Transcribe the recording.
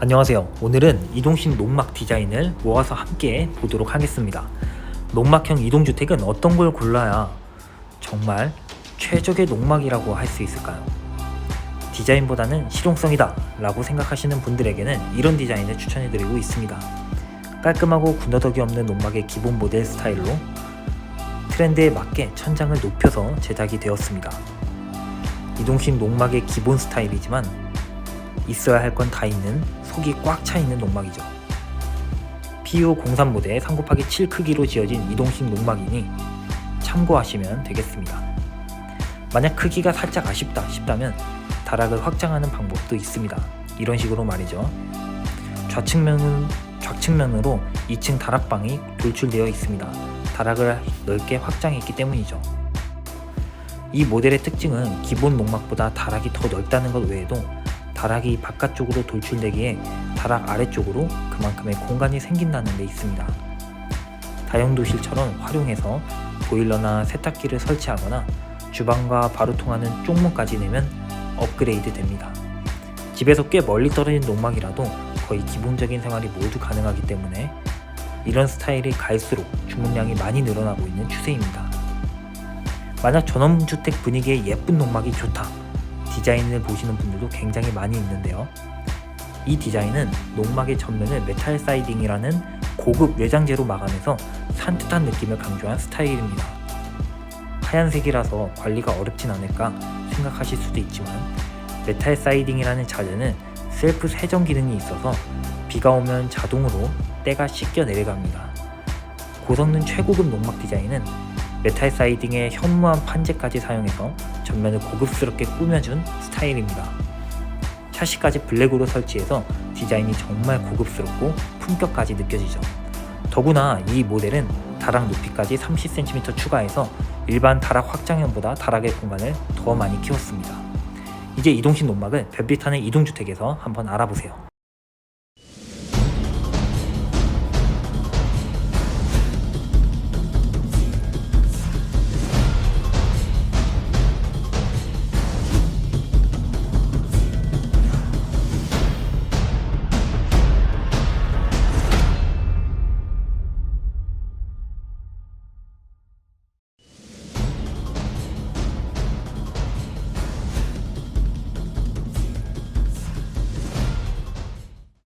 안녕하세요. 오늘은 이동식 농막 디자인을 모아서 함께 보도록 하겠습니다. 농막형 이동주택은 어떤 걸 골라야 정말 최적의 농막이라고 할 수 있을까요? 디자인보다는 실용성이다 라고 생각하시는 분들에게는 이런 디자인을 추천해드리고 있습니다. 깔끔하고 군더더기 없는 농막의 기본 모델 스타일로 트렌드에 맞게 천장을 높여서 제작이 되었습니다. 이동식 농막의 기본 스타일이지만 있어야 할 건 다 있는 속이 꽉 차 있는 농막이죠. PU03 모델 3 곱하기 7 크기로 지어진 이동식 농막이니 참고하시면 되겠습니다. 만약 크기가 살짝 아쉽다 싶다면 다락을 확장하는 방법도 있습니다. 이런 식으로 말이죠. 좌측면은 좌측면으로 2층 다락방이 돌출되어 있습니다. 다락을 넓게 확장했기 때문이죠. 이 모델의 특징은 기본 농막보다 다락이 더 넓다는 것 외에도 다락이 바깥쪽으로 돌출되기에 다락 아래쪽으로 그만큼의 공간이 생긴다는 데 있습니다. 다용도실처럼 활용해서 보일러나 세탁기를 설치하거나 주방과 바로 통하는 쪽문까지 내면 업그레이드 됩니다. 집에서 꽤 멀리 떨어진 농막이라도 거의 기본적인 생활이 모두 가능하기 때문에 이런 스타일이 갈수록 주문량이 많이 늘어나고 있는 추세입니다. 만약 전원주택 분위기에 예쁜 농막이 좋다. 디자인을 보시는 분들도 굉장히 많이 있는데요. 이 디자인은 농막의 전면을 메탈 사이딩이라는 고급 외장재로 마감해서 산뜻한 느낌을 강조한 스타일입니다. 하얀색이라서 관리가 어렵진 않을까 생각하실 수도 있지만 메탈 사이딩이라는 자재는 셀프 세정 기능이 있어서 비가 오면 자동으로 때가 씻겨 내려갑니다. 고성능 최고급 농막 디자인은 메탈 사이딩에 현무암 판재까지 사용해서 전면을 고급스럽게 꾸며준 스타일입니다. 샤시까지 블랙으로 설치해서 디자인이 정말 고급스럽고 품격까지 느껴지죠. 더구나 이 모델은 다락 높이까지 30cm 추가해서 일반 다락 확장형보다 다락의 공간을 더 많이 키웠습니다. 이제 이동식 농막을 별빛하는 이동주택에서 한번 알아보세요.